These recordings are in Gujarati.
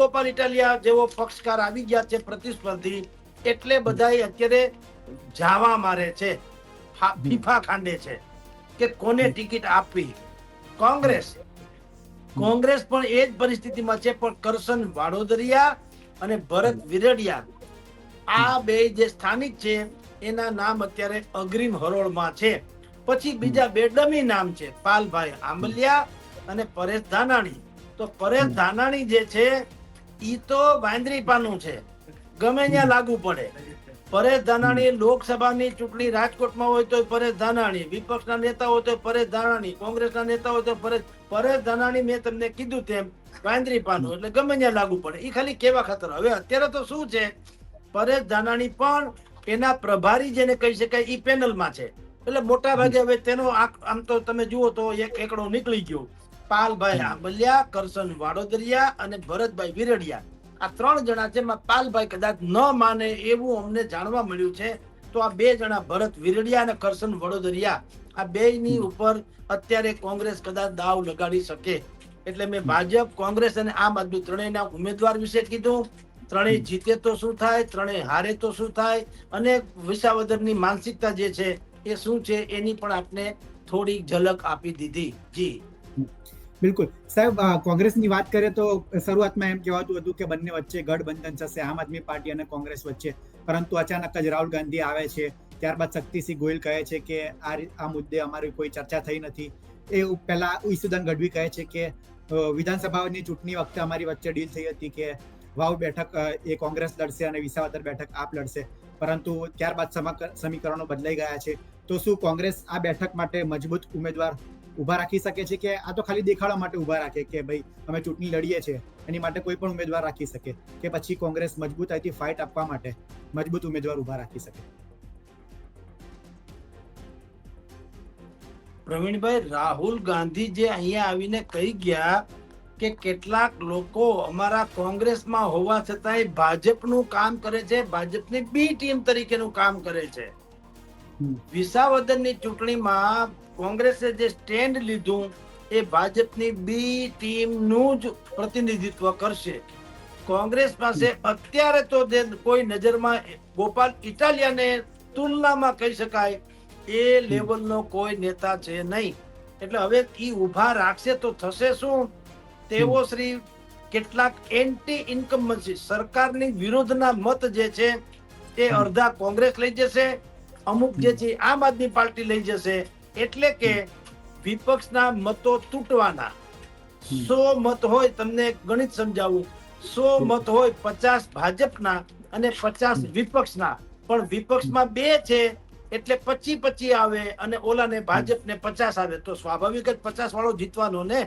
ગોપાલ ઇટાલિયા જેવો પક્ષકાર આવી ગયા છે પ્રતિસ્પર્ધી એટલે બધાય અત્યારે જાવા મારે છે ફીફા ખાંડે છે કે કોને ટિકિટ આપવી? કોંગ્રેસ. કોંગ્રેસ પણ એ જ પરિસ્થિતિમાં છે પણ કરશન વાડોદરિયા અને ભરત વિરડિયા આ બે જે સ્થાનિક છે એના નામ અત્યારે અગ્રીમ હરોળમાં છે. પછી બીજા બે ડમી નામ છે પાલભાઈ આંબલિયા અને પરેશ ધાનાણી. તો પરેશ ધાનાણી જે છે ઈ તો વાંદરીપાનું છે. ગમે ત્યાં લાગુ પડે. પરેશ ધાનાણી લોકસભાની ચૂંટણી રાજકોટમાં હોય તો પરેશ ધાનાણી, વિપક્ષના નેતા હોય તો પરેશ ધાનાણી, કોંગ્રેસના નેતા હોય તો પરેશ પરેશ ધાનાણી મેં તમને કીધું તેમ વાંદરીપાનું એટલે ગમે ત્યાં લાગુ પડે. એ ખાલી કેવા ખતર? હવે અત્યારે તો શું છે? પરેશ ધાનાણી પણ એના પ્રભારી જેને કહી શકાય એ પેનલમાં છે. એટલે મોટા ભાગે હવે તેનો આમ તો તમે જુઓ તો એક એકડો નીકળી ગયો. પાલભાઈ આંબલિયા કરશન વાડોદરિયા અને ભરતભાઈ વિરડિયા. આ ત્રણ જણા છે પાલભાઈ કદાચ ન માને એવું અમને જાણવા મળ્યું છે તો આ બે જણા ભરત વિરડિયા અને કરશન વડોદરિયા આ બે ની ઉપર અત્યારે કોંગ્રેસ કદાચ દાવ લગાડી શકે. એટલે મેં ભાજપ કોંગ્રેસ અને આમ આદમી ત્રણેયના ઉમેદવાર વિશે કીધું. ત્રણેય જીતે તો શું થાય ત્રણેય હારે તો શું થાય અને વિસાવદરની માનસિકતા જે છે એ શું છે એની પણ આપને થોડી ઝલક આપી દીધી. જી. બિલકુલ. સાહેબ કોંગ્રેસની વાત કરીએ તો શરૂઆતમાં એમ કહેવાતું હતું કે બંને વચ્ચે ગઠબંધન થશે, આમ આદમી પાર્ટી અને કોંગ્રેસ વચ્ચે. પરંતુ અચાનક જ રાહુલ ગાંધી આવે છે. ત્યારબાદ શક્તિસિંહ ગોયલ કહે છે કે આ આ મુદ્દે અમારી કોઈ ચર્ચા થઈ નથી. એ પહેલા ઈસુદાન ગઢવી કહે છે કે વિધાનસભાની ચૂંટણી વખતે અમારી વચ્ચે ડીલ થઈ હતી કે વાવ બેઠક એ કોંગ્રેસ લડશે અને વિસાવદર બેઠક આપ લડશે. પરંતુ ત્યારબાદ સમક- સમીકરણો બદલાઈ ગયા છે. તો શું કોંગ્રેસ આ બેઠક માટે મજબૂત ઉમેદવાર ઊભા રાખી શકે છે કે આ તો ખાલી દેખાડવા માટે ઊભા રાખે કે ભાઈ, અમે ચૂંટણી લડીએ છીએ, એની માટે કોઈ પણ ઉમેદવાર રાખી શકે કે પછી કોંગ્રેસ મજબૂતાઈથી ફાઇટ આપવા માટે મજબૂત ઉમેદવાર ઊભા રાખી શકે પ્રવીણભાઈ, રાહુલ ગાંધી જે અહીંયા આવીને કહી ગયા કે કેટલાક લોકો અમારા કોંગ્રેસમાં હોવા છતાંય ભાજપનું કામ કરે છે, ભાજપની બી ટીમ તરીકેનું કામ કરે છે. વિસાવદરની ચૂંટણીમાં કોંગ્રેસે જે સ્ટેન્ડ લીધું એ ભાજપની બી ટીમનું જ પ્રતિનિધિત્વ કરશે. કોંગ્રેસ પાસે અત્યારે તો જે કોઈ નજરમાં ગોપાલ ઇટાલિયાને તુલનામાં કહી શકાય એ લેવલનો કોઈ નેતા છે નહીં. એટલે હવે એ ઊભા રાખશે તો થશે શું? તેઓ શ્રી કેટલાક એન્ટી ઇન્કમન્સી સરકારની વિરુદ્ધના મત જે છે એ અડધા કોંગ્રેસ લઈ જશે અમુક જે છે આમ આદમી પાર્ટી લઈ જશે. એટલે કે વિપક્ષના મતો તૂટવાના. સો મત હોય તમને ગણિત સમજાવું. સો મત હોય પચાસ ભાજપના અને પચાસ વિપક્ષના. પણ વિપક્ષમાં બે છે એટલે પચી પચી આવે અને ઓલાને ભાજપને પચાસ આવે. તો સ્વાભાવિક જ પચાસ વાળો જીતવાનો ને.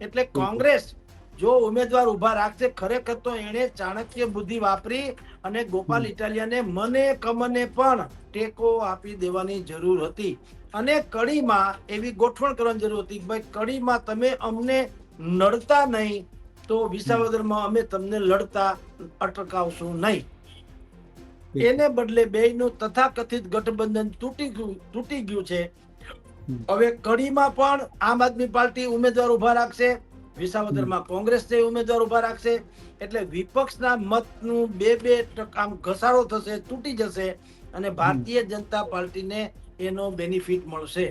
એટલે કોંગ્રેસ જો ઉમેદવાર ઊભા રાખશે ખરેખર તો એણે ચાણક્ય બુદ્ધિ વાપરી અને ગોપાલ. ઇટાલિયાને મને કમને પણ ટેકો આપી દેવાની જરૂર હતી. અને કડીમાં એવી ગોઠવણ કરવાની જરૂર હતી કે ભાઈ કડીમાં તમે અમને નડતા નહીં તો વિસાવદરમાં અમે તમને લડતા અટકાવશું નહીં. એને બદલે બેયનું તથાકથિત ગઠબંધન તૂટી ગયું તૂટી ગયું છે. હવે કડીમાં પણ આમ આદમી પાર્ટી ઉમેદવાર ઊભા રાખશે વિસાવદરમાં કોંગ્રેસ તે ઉમેદવાર ઊભા રાખશે એટલે વિપક્ષના મતનું બે બે આમ ઘસારો થશે, તૂટી જશે અને ભારતીય જનતા પાર્ટીને એનો બેનિફિટ મળશે.